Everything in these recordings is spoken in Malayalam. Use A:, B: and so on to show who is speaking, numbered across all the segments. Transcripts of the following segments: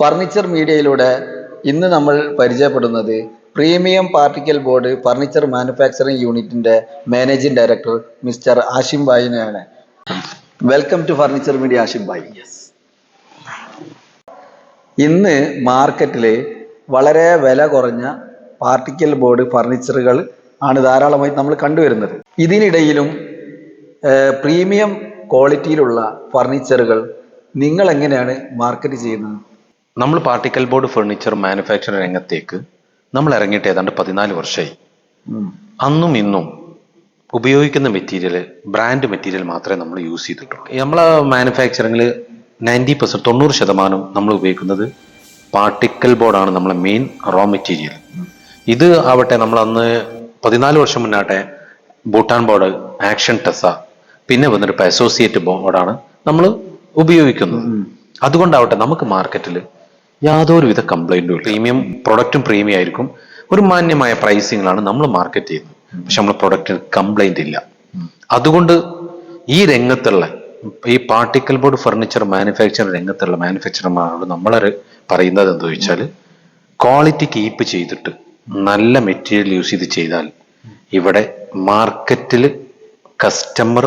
A: ഫർണിച്ചർ മീഡിയയിലൂടെ ഇന്ന് നമ്മൾ പരിചയപ്പെടുന്നത് premium particle board furniture manufacturing യൂണിറ്റിന്റെ managing director mister Ashim ബായിനെയാണ്. Welcome to furniture media Ashim Bai. ഇന്ന് മാർക്കറ്റിൽ വളരെ വില കുറഞ്ഞ പാർട്ടിക്കൽ ബോർഡ് ഫർണിച്ചറുകൾ ആണ് ധാരാളമായി നമ്മൾ കണ്ടുവരുന്നത്. ഇതിനിടയിലും പ്രീമിയം ക്വാളിറ്റിയിലുള്ള ഫർണിച്ചറുകൾ നിങ്ങൾ എങ്ങനെയാണ് മാർക്കറ്റ് ചെയ്യുന്നത്?
B: നമ്മൾ പാർട്ടിക്കൽ ബോർഡ് ഫർണിച്ചർ മാനുഫാക്ചർ രംഗത്തേക്ക് നമ്മൾ ഇറങ്ങിയിട്ട് ഏതാണ്ട് പതിനാല് വർഷമായി. അന്നും ഇന്നും ഉപയോഗിക്കുന്ന മെറ്റീരിയൽ ബ്രാൻഡ് മെറ്റീരിയൽ മാത്രമേ നമ്മൾ യൂസ് ചെയ്തിട്ടുള്ളൂ. നമ്മളെ മാനുഫാക്ചറിങ്ങിൽ നയന്റി പെർസെന്റ് തൊണ്ണൂറ് ശതമാനം നമ്മൾ ഉപയോഗിക്കുന്നത് പാർട്ടിക്കൽ ബോർഡാണ് നമ്മളെ മെയിൻ റോ മെറ്റീരിയൽ ഇത് ആവട്ടെ നമ്മൾ അന്ന് പതിനാല് വർഷം മുന്നാട്ടെ ഭൂട്ടാൻ ബോർഡ് ആക്ഷൻ ടെസ പിന്നെ വന്നിട്ട് ഇപ്പൊ അസോസിയേറ്റ് ബോർഡാണ് നമ്മൾ ഉപയോഗിക്കുന്നത്. അതുകൊണ്ടാവട്ടെ നമുക്ക് മാർക്കറ്റിൽ യാതൊരുവിധ കംപ്ലൈന്റും പ്രീമിയം പ്രൊഡക്റ്റും പ്രീമിയം ആയിരിക്കും. ഒരു മാന്യമായ പ്രൈസിങ്ങിലാണ് നമ്മൾ മാർക്കറ്റ് ചെയ്യുന്നത്. പക്ഷെ നമ്മൾ പ്രൊഡക്റ്റിന് കംപ്ലൈന്റ് ഇല്ല. അതുകൊണ്ട് ഈ രംഗത്തുള്ള ഈ പാർട്ടിക്കൽ ബോർഡ് ഫർണിച്ചർ മാനുഫാക്ചർ രംഗത്തുള്ള മാനുഫാക്ചർമാരോട് നമ്മൾ പറയുന്നത് എന്താ ചോദിച്ചാൽ ക്വാളിറ്റി കീപ്പ് ചെയ്തിട്ട് നല്ല മെറ്റീരിയൽ യൂസ് ചെയ്ത് ചെയ്താൽ ഇവിടെ മാർക്കറ്റിൽ കസ്റ്റമർ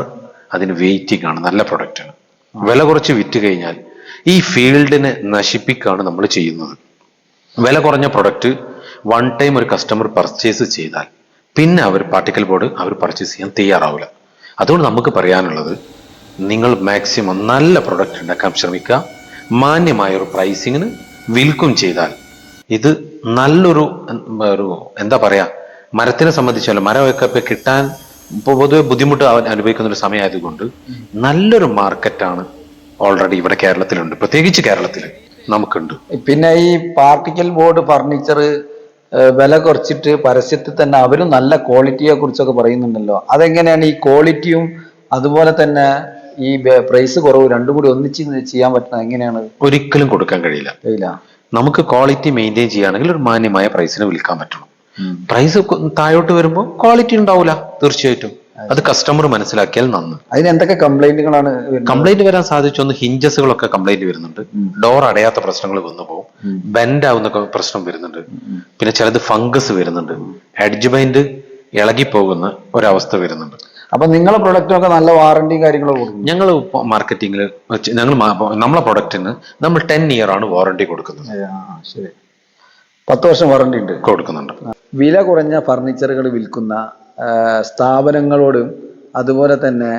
B: അതിന് വെയിറ്റിംഗ് ആണ്. നല്ല പ്രൊഡക്റ്റാണ് വില കുറച്ച് വിറ്റ് കഴിഞ്ഞാൽ ഈ ഫീൽഡിനെ നശിപ്പിക്കുകയാണ് നമ്മൾ ചെയ്യുന്നത്. വില കുറഞ്ഞ പ്രൊഡക്റ്റ് വൺ ടൈം ഒരു കസ്റ്റമർ പർച്ചേസ് ചെയ്താൽ പിന്നെ അവർ പാർട്ടിക്കൽ ബോർഡ് അവർ പർച്ചേസ് ചെയ്യാൻ തയ്യാറാവില്ല. അതുകൊണ്ട് നമുക്ക് പറയാനുള്ളത് നിങ്ങൾ മാക്സിമം നല്ല പ്രൊഡക്റ്റ് ഉണ്ടാക്കാൻ ശ്രമിക്കുക. മാന്യമായ ഒരു പ്രൈസിങ്ങിന് വിൽക്കും ചെയ്താൽ ഇത് നല്ലൊരു ഒരു എന്താ പറയാ മരത്തിനെ സംബന്ധിച്ചല്ല മരമൊക്കെ ഇപ്പൊ കിട്ടാൻ ഇപ്പൊ പൊതുവെ ബുദ്ധിമുട്ട് അവൻ അനുഭവിക്കുന്ന ഒരു സമയമായതുകൊണ്ട് നല്ലൊരു മാർക്കറ്റാണ് ഓൾറെഡി ഇവിടെ കേരളത്തിലുണ്ട്. പ്രത്യേകിച്ച് കേരളത്തിൽ നമുക്കുണ്ട്.
A: പിന്നെ ഈ പാർട്ടിക്കൽ ബോർഡ് ഫർണിച്ചർ വില കുറച്ചിട്ട് പരസ്യത്തിൽ തന്നെ അവരും നല്ല ക്വാളിറ്റിയെ കുറിച്ചൊക്കെ പറയുന്നുണ്ടല്ലോ. അതെങ്ങനെയാണ് ഈ ക്വാളിറ്റിയും അതുപോലെ തന്നെ ഈ പ്രൈസ് കുറവ് രണ്ടും കൂടി ഒന്നിച്ച് ചെയ്യാൻ പറ്റുന്നത് എങ്ങനെയാണ്?
B: ഒരിക്കലും കൊടുക്കാൻ കഴിയില്ല.
A: കഴിയില്ല.
B: നമുക്ക് ക്വാളിറ്റി മെയിന്റെയിൻ ചെയ്യുകയാണെങ്കിൽ ഒരു മാന്യമായ പ്രൈസിന് വിൽക്കാൻ പറ്റണം. പ്രൈസ് താഴോട്ട് വരുമ്പോൾ ക്വാളിറ്റി ഉണ്ടാവില്ല തീർച്ചയായിട്ടും. അത് കസ്റ്റമർ മനസ്സിലാക്കിയാൽ നന്ന്.
A: അതിന് എന്തൊക്കെ കംപ്ലൈന്റുകളാണ്
B: കംപ്ലൈന്റ് വരാൻ സാധിച്ചൊന്ന് ഹിഞ്ചസുകളൊക്കെ കംപ്ലൈന്റ് വരുന്നുണ്ട്. ഡോർ അടയാത്ത പ്രശ്നങ്ങൾ വന്നു പോകും. ബെൻഡ് ആവുന്ന പ്രശ്നം വരുന്നുണ്ട്. പിന്നെ ചിലത് ഫംഗസ് വരുന്നുണ്ട്. അഡ്ജ്മെന്റ് ഇളകി പോകുന്ന ഒരവസ്ഥ വരുന്നുണ്ട്.
A: അപ്പൊ നിങ്ങളെ പ്രൊഡക്റ്റിനൊക്കെ നല്ല വാറണ്ടിയും കാര്യങ്ങളൊക്കെ കൊടുക്കും.
B: ഞങ്ങൾ മാർക്കറ്റിംഗിൽ ഞങ്ങൾ നമ്മളെ പ്രൊഡക്റ്റിന് നമ്മൾ ടെൻ ഇയർ ആണ് വാറണ്ടി കൊടുക്കുന്നത്.
A: ശരി. പത്ത് വർഷം വാറണ്ടി ഉണ്ട്.
B: കൊടുക്കുന്നുണ്ട്.
A: വില കുറഞ്ഞ ഫർണിച്ചറുകൾ വിൽക്കുന്ന സ്ഥാപനങ്ങളോടും അതുപോലെ തന്നെ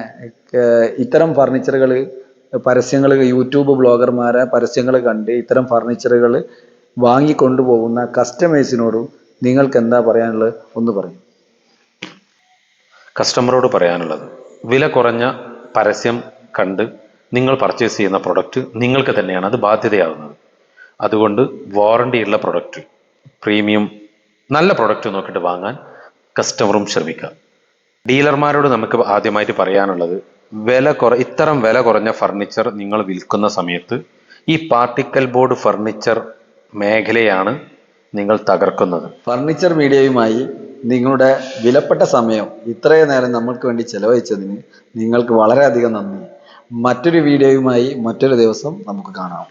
A: ഇത്തരം ഫർണിച്ചറുകൾ പരസ്യങ്ങൾ യൂട്യൂബ് ബ്ലോഗർമാരെ പരസ്യങ്ങൾ കണ്ട് ഇത്തരം ഫർണിച്ചറുകൾ വാങ്ങിക്കൊണ്ടുപോകുന്ന കസ്റ്റമേഴ്സിനോടും നിങ്ങൾക്ക് എന്താ പറയാനുള്ളത്? ഒന്ന് പറയും.
B: കസ്റ്റമറോട് പറയാനുള്ളത് വില കുറഞ്ഞ പരസ്യം കണ്ട് നിങ്ങൾ പർച്ചേസ് ചെയ്യുന്ന പ്രൊഡക്റ്റ് നിങ്ങൾക്ക് തന്നെയാണ് അത് ബാധ്യതയാകുന്നത് അതുകൊണ്ട് വാറണ്ടി ഉള്ള പ്രൊഡക്റ്റ് പ്രീമിയം നല്ല പ്രൊഡക്റ്റ് നോക്കിയിട്ട് വാങ്ങാൻ കസ്റ്റമറും ശ്രമിക്കുക ഡീലർമാരോട് നമുക്ക് ആദ്യമായിട്ട് പറയാനുള്ളത് വില കുറ ഇത്തരം വില കുറഞ്ഞ ഫർണിച്ചർ നിങ്ങൾ വിൽക്കുന്ന സമയത്ത് ഈ പാർട്ടിക്കൽ ബോർഡ് ഫർണിച്ചർ മേഖലയാണ് നിങ്ങൾ തകർക്കുന്നത്.
A: ഫർണിച്ചർ മീഡിയയുമായി നിങ്ങളുടെ വിലപ്പെട്ട സമയം ഇത്രയും നേരം നമ്മൾക്ക് വേണ്ടി ചെലവഴിച്ചതിന് നിങ്ങൾക്ക് വളരെയധികം നന്ദി. മറ്റൊരു വീഡിയോയുമായി മറ്റൊരു ദിവസം നമുക്ക് കാണാം.